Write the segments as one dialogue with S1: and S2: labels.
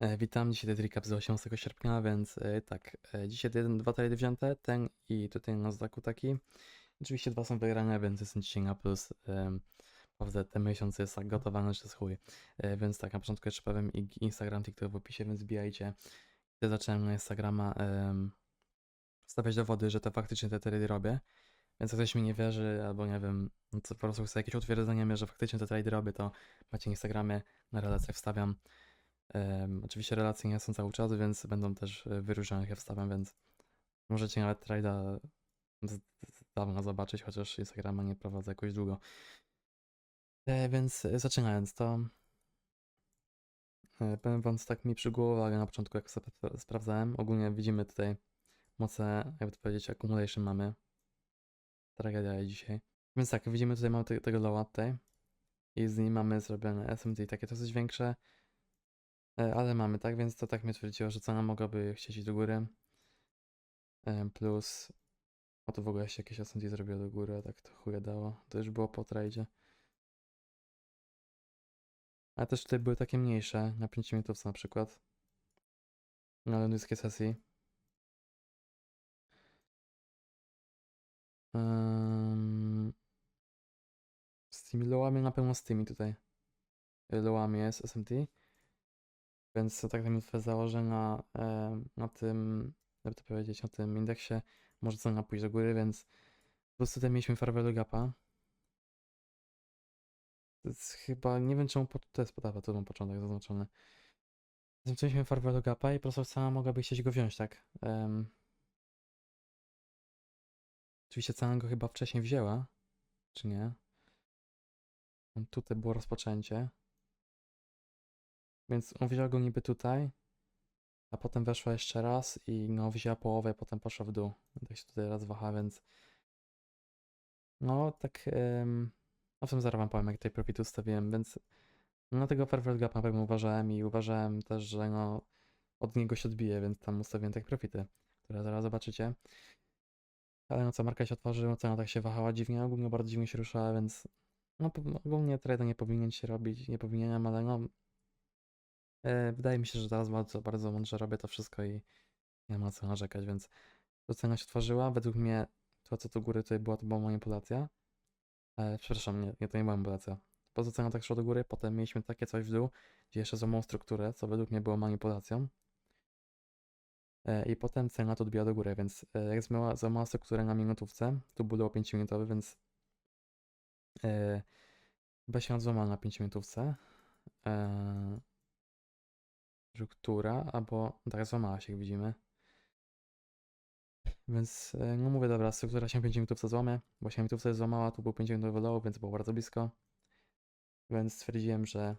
S1: E, Witam, dzisiaj jest recap z 18 sierpnia, więc e, tak, e, dzisiaj jeden, dwa trady wzięte, ten i tutaj na znaku taki. Oczywiście dwa są wygrane, więc jestem dzisiaj na plus. em, Naprawdę ten miesiąc jest tak gotowany, że jest chuj. Więc tak, na początku jeszcze powiem Instagram, TikTok w opisie, więc wbijajcie. Ja zacząłem na Instagrama em, wstawiać dowody, że to faktycznie te trady robię. Więc jak ktoś mi nie wierzy, albo nie wiem, co po prostu chce jakieś utwierdzenie że faktycznie te trady robię, to macie na Instagramie, na relacjach wstawiam. Em, oczywiście relacje nie są cały czas, więc będą też e, wyróżnione, jak ja wstawiam, więc możecie nawet trade'a z, dawna zobaczyć, chociaż Instagrama nie prowadzę jakoś długo. E, więc e, zaczynając, to e, powiem wam, co tak mi przykuło uwagę na początku, jak sobie spra- sprawdzałem. Ogólnie widzimy tutaj moce, jakby to powiedzieć, accumulation mamy. Tragedia dzisiaj. Więc tak, widzimy tutaj mamy te, tego lowa tutaj. I z nim mamy zrobione SMT takie dosyć większe. E, Ale mamy, tak? Więc to tak mnie twierdziło, że cena mogłaby chcieć iść do góry. E, Plus. O to w ogóle się jakieś S&D zrobiło do góry, a tak to chuje dało. To już było po tradzie. Ale też tutaj były takie mniejsze, na 5 minutów na przykład. Na londyńskiej sesji. Um, z tymi lowami na pewno z tymi tutaj. Lowami jest SMT. Więc to tak mi założenia e, na tym, jakby to powiedzieć, na tym indeksie może cena pójść do góry, więc po prostu tutaj mieliśmy farewell gapa. To chyba, nie wiem czemu po- to jest podawa, tu mam początek zaznaczony. Więc mieliśmy farewell gapa i po prostu cena mogłaby chcieć go wziąć, tak? Em, oczywiście cena go chyba wcześniej wzięła, czy nie? Tutaj było rozpoczęcie. Więc on wziął go niby tutaj, a potem weszła jeszcze raz i no wzięła połowę, potem poszła w dół. Tak się tutaj raz waha, więc no tak no w tym zaraz wam powiem jak tutaj profit ustawiłem, więc no tego farewell gap na pewno uważałem i uważałem też, że no od niego się odbije, więc tam ustawiłem tak profity, które zaraz zobaczycie. Ale no co, marka się otworzyła, cena tak się wahała dziwnie, ogólnie bardzo dziwnie się ruszała, więc no ogólnie trader nie powinien się robić, nie powinienem, ale no Wydaje mi się, że teraz bardzo, bardzo mądrze robię to wszystko i nie ma co narzekać, więc to cena się otworzyła. Według mnie to, co tu góry tutaj była, to była manipulacja. E, przepraszam, nie, nie, to nie była manipulacja. Po prostu cena tak szła do góry, potem mieliśmy takie coś w dół, gdzie jeszcze złamał strukturę, co według mnie było manipulacją. E, I potem cena to odbiła do góry, więc e, jak zmyła, złamała strukturę na minutówce, tu było 5 minutowy, więc e, chyba się złamała na 5 minutówce. E, struktura, albo tak złamała się, jak widzimy. Więc, e, no mówię, dobra, struktura się 5 minutów złamie, bo się minutów złamała, tu był 5 minutowy low, więc było bardzo blisko. Więc stwierdziłem, że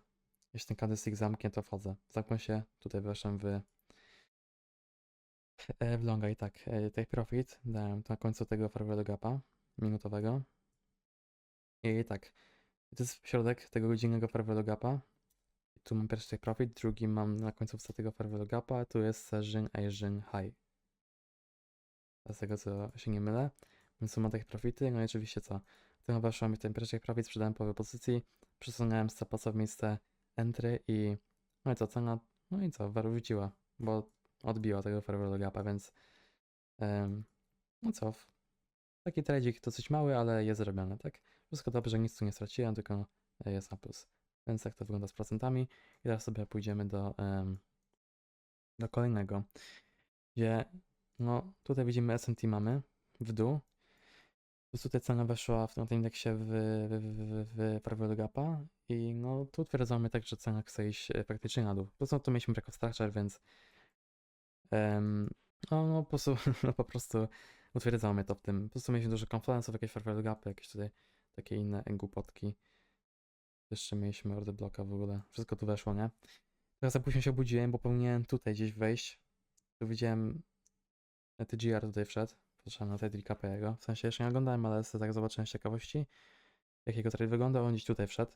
S1: jeśli ten candlestick zamknie, to wchodzę. Zamknął się, tutaj weszłem w, e, w longa i tak, e, take profit, dałem na końcu tego farewell gapa minutowego. I tak, to jest środek tego godzinnego farewell gapa, tu mam pierwszy profit, drugi mam na końcówce tego farewell gapa, tu jest session Asian High. Z tego co się nie mylę. Więc tu mam takie profity, no i oczywiście co? Tu weszłem w ten pierwszy profit, sprzedałem połowę pozycji, przesunąłem stopa w miejsce entry i no i co, cena, no i co, wróciła, bo odbiła tego farewell gapa, więc em, no co, taki tradik dosyć mały, ale jest zrobiony, tak? Wszystko dobrze, nic tu nie straciłem, tylko e, jest na plus. Więc tak to wygląda z procentami. I teraz sobie pójdziemy do, do kolejnego, gdzie no tutaj widzimy S&T mamy w dół. Po prostu tutaj cena weszła w tym indeksie w, w, w, w, w Farewell Gapa i no tu twierdzamy tak, że cena chce iść e, praktycznie na dół. Po prostu tu mieliśmy jako structure, więc em, no, no po prostu, no, po prostu utwierdzamy to w tym. Po prostu mieliśmy dużo confluence'ów, jakieś Farewell Gapy, jakieś tutaj takie inne głupotki. Jeszcze mieliśmy order bloka w ogóle. Wszystko tu weszło, nie? Teraz za późno się obudziłem, bo powinienem tutaj gdzieś wejść. Tu widziałem e, TGR tutaj wszedł. Patrzyłem na Teddy jego. W sensie jeszcze nie oglądałem, ale sobie tak zobaczyłem z ciekawości. Jakiego trade wygląda, on gdzieś tutaj wszedł.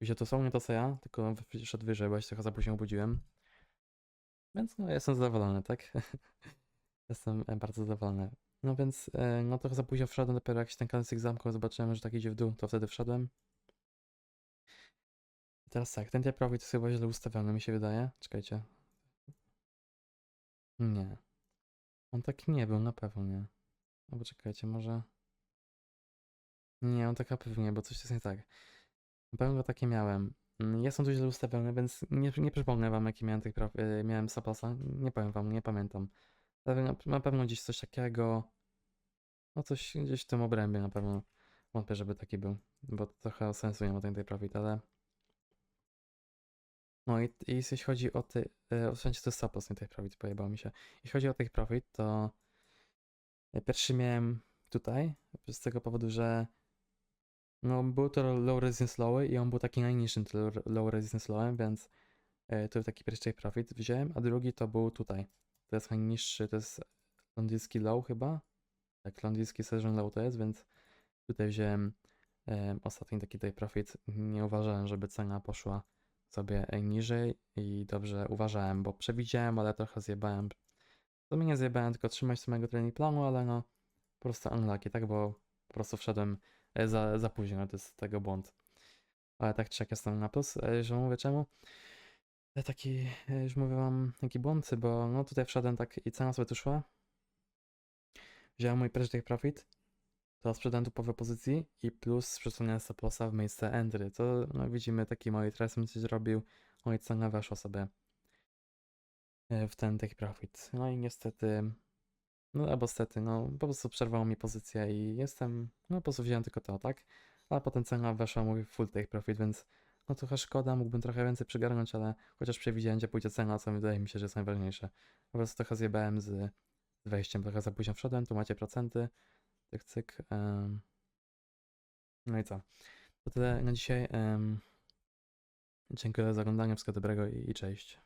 S1: Widzicie, to są nie to co ja, tylko wszedł wyżej, bo się trochę za późno obudziłem. Więc no, jestem zadowolony, tak? jestem e, bardzo zadowolony. No więc, e, no trochę za późno wszedłem, dopiero jak się ten candlestick zamknął, zobaczyłem, że tak idzie w dół, to wtedy wszedłem. Teraz tak, ten profit jest chyba źle ustawiony, mi się wydaje. Czekajcie. Nie. On taki nie był, na pewno nie. No poczekajcie, może... Nie, on tak na pewno nie, bo coś jest nie tak. Na pewno go takie miałem. Mm, Jest on tu źle ustawiony, więc nie, nie przypomnę wam, jaki miałem tych praw, y, miałem Saposa. Nie powiem wam, nie pamiętam. Na, pewno gdzieś coś takiego. No coś gdzieś w tym obrębie na pewno. Wątpię, żeby taki był, bo trochę sensu nie ma ten profit, ale... No i, i jeśli chodzi o ty, e, w sensie to jest Sapos, nie tej profit, pojebało mi się. Jeśli chodzi o tych profit, to pierwszy miałem tutaj, z tego powodu, że no był to low resistance lowy i on był taki najniższym low- resistance lowem, więc e, to taki pierwszy profit wziąłem, a drugi to był tutaj. To jest najniższy, to jest londyński low chyba. Tak, londyński session low to jest, więc tutaj wziąłem e, ostatni taki take profit. Nie uważałem, żeby cena poszła sobie niżej i dobrze uważałem, bo przewidziałem, ale trochę zjebałem. To mnie nie zjebałem, tylko trzymać się mojego trening planu, ale no po prostu unlucky, tak, bo po prostu wszedłem e, za, za późno, to jest tego błąd. Ale tak czy jak jestem na plus, e, że mówię czemu. E, Taki, już mówię wam, taki błąd, bo no tutaj wszedłem tak i cena sobie tu szła. Wziąłem mój take profit, to sprzedałem tu połowę pozycji i plus przesunięłem stoposa w miejsce entry. To no, widzimy taki mój tracing coś zrobił, i cena weszła sobie e, w ten take profit. No i niestety, no albo stety, no po prostu przerwało mi pozycję i jestem, no po prostu wziąłem tylko to, tak? Ale potem cena weszła mój full take profit, więc no trochę szkoda, mógłbym trochę więcej przygarnąć, ale chociaż przewidziałem, gdzie pójdzie cena, co wydaje mi się, że jest najważniejsze. Po prostu trochę zjebałem z wejściem, trochę za późno wszedłem, tu macie procenty, cyk, cyk. em. No i co? To tyle na dzisiaj. Dziękuję za oglądanie, wszystkiego dobrego i cześć.